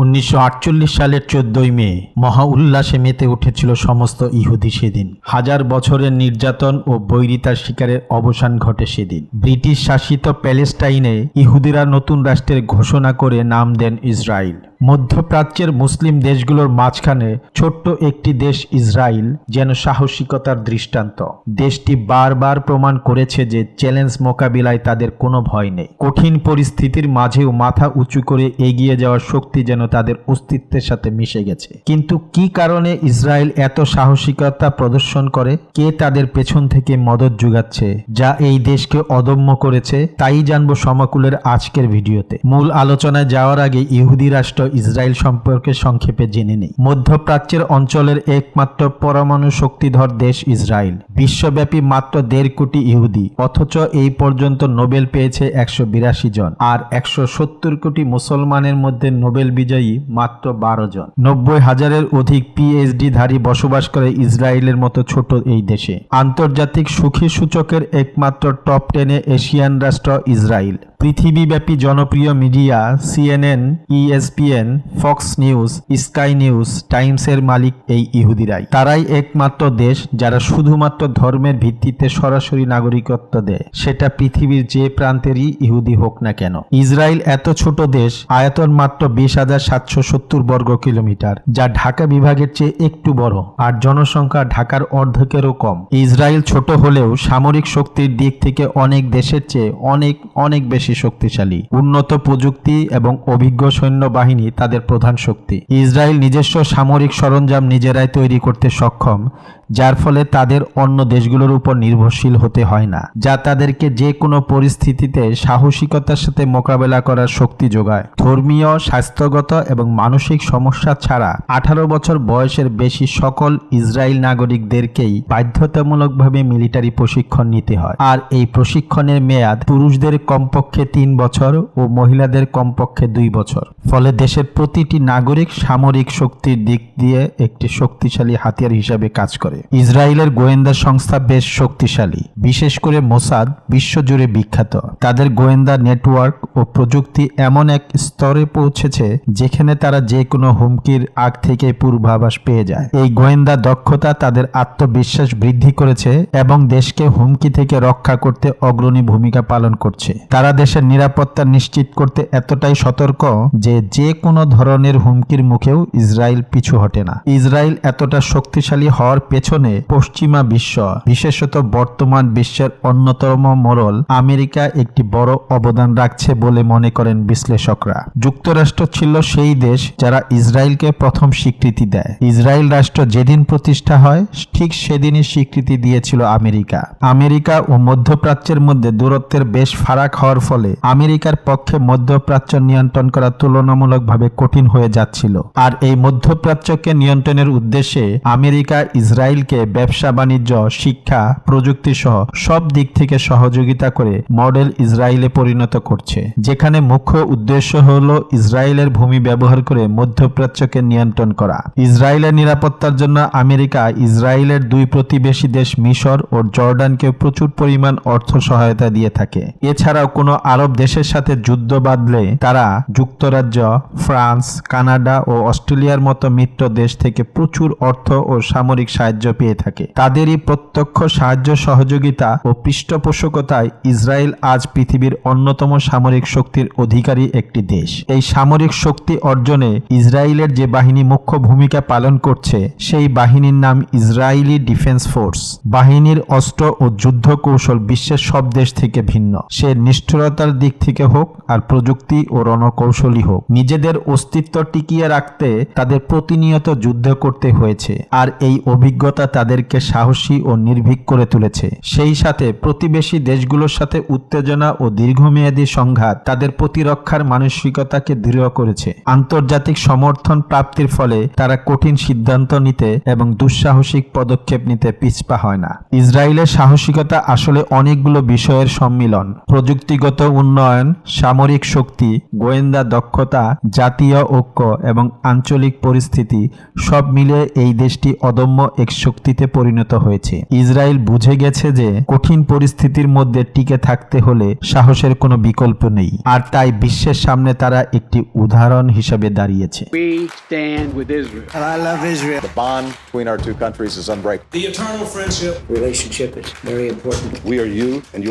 উনিশশো আটচল্লিশ সালের চোদ্দই মে মহা উল্লাসে মেতে উঠেছিল সমস্ত ইহুদি সেদিন। হাজার বছরের নির্যাতন ও বৈরিতার শিকারের অবসান ঘটে সেদিন। ব্রিটিশ শাসিত প্যালেস্টাইনে ইহুদিরা নতুন রাষ্ট্রের ঘোষণা করে নাম দেন ইসরায়েল মধ্যপ্রাচ্যের মুসলিম দেশগুলোর মাঝখানে ছোট্ট একটি দেশ ইসরায়েল যেন সাহসিকতার দৃষ্টান্ত। দেশটি বারবার প্রমাণ করেছে যে চ্যালেঞ্জ মোকাবিলায় তাদের কোনো ভয় নেই। কঠিন পরিস্থিতির মাঝেও মাথা উঁচু করে এগিয়ে যাওয়ার শক্তি যেন তাদের অস্তিত্বের সাথে মিশে গেছে। কিন্তু কি কারণে ইসরায়েল এত সাহসিকতা প্রদর্শন করে? কে তাদের পেছন থেকে মদত যোগাচ্ছে? যা এই দেশকে অদম্য করেছে? তাই জানব সমাকুলের আজকের ভিডিওতে। মূল আলোচনায় যাওয়ার আগে ইহুদি রাষ্ট্র ইসরায়েল সম্পর্কে সংক্ষেপে জেনে নেই। মধ্যপ্রাচ্যের অঞ্চলের একমাত্র পরমাণু শক্তিধর দেশ ইসরায়েল। বিশ্বব্যাপী মাত্র দেড় কোটি ইহুদি, অথচ এই পর্যন্ত নোবেল পেয়েছে একশো বিরাশি জন আর একশো সত্তর কোটি মুসলমানের মধ্যে নোবেল বিজয়ী মাত্র বারো জন। নব্বই হাজারের অধিক পিএইচডি ধারী বসবাস করে ইসরায়েলের মতো ছোট এই দেশে। আন্তর্জাতিক সুখী সূচকের একমাত্র টপ টেনে এশিয়ান রাষ্ট্র ইসরায়েল। পৃথিবীব্যাপী জনপ্রিয় media, CNN, ESPN, Fox News, Sky News, টাইমসের মালিক এই ইহুদিরাই। তারাই একমাত্র দেশ যারা শুধুমাত্র ধর্মের ভিত্তিতে সরাসরি নাগরিকত্ব দেয়। সেটা পৃথিবীর যে প্রান্তেরই ইহুদি হোক না কেন। ইসরায়েল এত ছোট দেশ, আয়তন মাত্র বিশ হাজার সাতশো সত্তর বর্গ কিলোমিটার, যা ঢাকা বিভাগের চেয়ে একটু বড়, আর জনসংখ্যা ঢাকার অর্ধেকেরও কম। ইসরায়েল ছোট হলেও সামরিক শক্তির দিক থেকে অনেক দেশের চেয়ে অনেক অনেক বেশি শক্তিশালী। উন্নত প্রযুক্তি এবং অভিজ্ঞ সৈন্যবাহিনী তাদের প্রধান শক্তি। ইসরায়েল নিজস্ব সামরিক সরঞ্জাম নিজেরাই তৈরি করতে সক্ষম যার ফলে তাদের অন্য দেশগুলোর উপর নির্ভরশীল হতে হয় না, যা তাদেরকে যে কোনো পরিস্থিতিতে সাহসিকতার সাথে মোকাবেলা করার শক্তি যোগায়। ধর্মীয়, স্বাস্থ্যগত এবং মানসিক সমস্যা ছাড়া আঠারো বছর বয়সের বেশি সকল ইসরায়েল নাগরিকদেরকেই বাধ্যতামূলকভাবে মিলিটারি প্রশিক্ষণ নিতে হয়। আর এই প্রশিক্ষণের মেয়াদ পুরুষদের কমপক্ষে তিন বছর ও মহিলাদের কমপক্ষে দুই বছর। ফলে দেশের প্রতিটি নাগরিক সামরিক শক্তির দিক দিয়ে একটি শক্তিশালী হাতিয়ার হিসাবে কাজ করে। ইসরায়েলের গোয়েন্দা সংস্থা বেশ শক্তিশালী। বিশেষ করে মোসাদ বিশ্বজুড়ে বিখ্যাত। তাদের গোয়েন্দা নেটওয়ার্ক ও প্রযুক্তি এমন এক স্তরে পৌঁছেছে যেখানে তারা যে কোনো হুমকির আগ থেকে পূর্বাভাস পেয়ে যায়। এই গোয়েন্দা দক্ষতা তাদের আত্মবিশ্বাস বৃদ্ধি করেছে এবং দেশকে হুমকি থেকে রক্ষা করতে অগ্রণী ভূমিকা পালন করছে। তারা দেশের নিরাপত্তা নিশ্চিত করতে এতটাই সতর্ক যে যে কোনো ধরনের হুমকির মুখেও ইসরায়েল পিছু হটে না। ইসরায়েল এতটা শক্তিশালী হওয়ার পেছনে পশ্চিমা বিশ্ব, বিশেষত বর্তমান বিশ্বের অন্যতম মোড়ল আমেরিকা একটি বড় অবদান রাখছে বলে মনে করেন বিশ্লেষকরা। যুক্তরাষ্ট্র ছিল সেই দেশ যারা ইসরায়েলকে প্রথম স্বীকৃতি দেয়। ইসরায়েল রাষ্ট্র যেদিন প্রতিষ্ঠা হয়, ঠিক সেদিনই স্বীকৃতি দিয়েছিল আমেরিকা। আমেরিকা ও মধ্যপ্রাচ্যের মধ্যে দূরত্বের বেশ ফারাক হওয়ার ফলে আমেরিকার পক্ষে মধ্যপ্রাচ্য নিয়ন্ত্রণ করা তুলনামূলকভাবে কঠিন হয়ে যাচ্ছিল। আর এই মধ্যপ্রাচ্যকে নিয়ন্ত্রণের উদ্দেশ্যে আমেরিকা ইসরায়েলকে ব্যবসা, বাণিজ্য, শিক্ষা, প্রযুক্তি সহ সব দিক থেকে সহযোগিতা করে মডেল ইসরায়েলে পরিণত করছে। যেখানে মুখ্য উদ্দেশ্য হল ইসরায়েলের ভূমি ব্যবহার করে মধ্যপ্রাচ্যকে নিয়ন্ত্রণ করা। ইসরায়েলের নিরাপত্তার জন্য আমেরিকা ইসরায়েলের দুই প্রতিবেশী দেশ মিশর ও জর্ডানকে প্রচুর পরিমাণ অর্থ সহায়তা দিয়ে থাকে। এছাড়াও কোনো আরব দেশের সাথে যুদ্ধ বাঁধলে তারা যুক্তরাজ্য, ফ্রান্স, কানাডা ও অস্ট্রেলিয়ার মতো মিত্র দেশ থেকে প্রচুর অর্থ ও সামরিক সাহায্য পেয়ে থাকে। তাদেরই প্রত্যক্ষ সাহায্য সহযোগিতা ও পৃষ্ঠপোষকতায় ইসরায়েল আজ পৃথিবীর অন্যতম সামরিক শক্তির অধিকারী একটি দেশ। এই সামরিক শক্তি অর্জনে ইসরায়েলের যে বাহিনী মুখ্য ভূমিকা পালন করছে, সেই বাহিনীর নাম ইসরায়েলি ডিফেন্স ফোর্স। বাহিনীর অস্ত্র ও যুদ্ধ কৌশল বিশ্বের সব দেশ থেকে ভিন্ন। সে নিষ্ঠুরতার দিক থেকে হোক আর প্রযুক্তি ও রণকৌশলী হোক, নিজেদের অস্তিত্ব টিকিয়ে রাখতে তাদের প্রতিনিয়ত যুদ্ধ করতে হয়েছে। আর এই অভিজ্ঞতা তাদেরকে সাহসী ও নির্ভীক করে তুলেছে। সেই সাথে প্রতিবেশী দেশগুলোর সাথে উত্তেজনা ও দীর্ঘমেয়াদী সংঘাত তাদের প্রতিরক্ষার মানসিকতাকে দৃঢ় করেছে। আন্তর্জাতিক সমর্থন প্রাপ্তির ফলে তারা কঠিন সিদ্ধান্ত নিতে এবং দুঃসাহসিক পদক্ষেপ নিতে পিছপা হয় না। ইসরায়েলের সাহসিকতা আসলে অনেকগুলো বিষয়ের সম্মিলন। প্রযুক্তিগত উন্নয়ন, সামরিক শক্তি, গোয়েন্দা দক্ষতা, জাতীয় ঐক্য এবং আঞ্চলিক পরিস্থিতি সব মিলে এই দেশটি অদম্য এক শক্তিতে পরিণত হয়েছে। ইসরায়েল বুঝে গেছে যে কঠিন পরিস্থিতির মধ্যে টিকে থাকতে হলে সাহসের কোনো বিকল্প নেই। আর তাই বিশ্বের সামনে তারা একটি উদাহরণ হিসেবে দাঁড়িয়েছে।